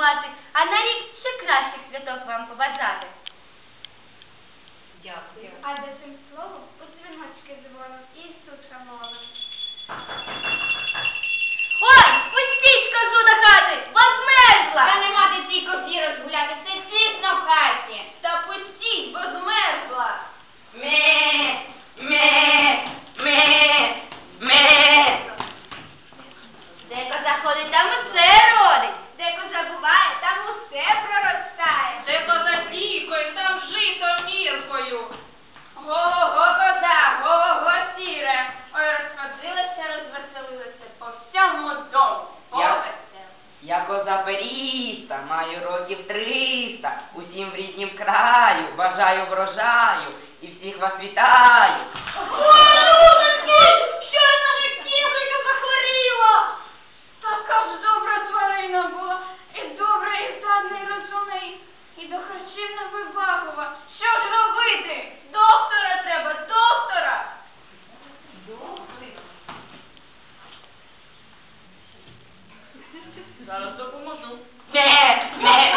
святкувати, а на рік ще кращих святок вам побажати. Дякую. А за цим словом За періста, маю років триста, усім в ріднім краю, бажаю врожаю і всіх вас вітаю. Agora eu tô com o montão. Né.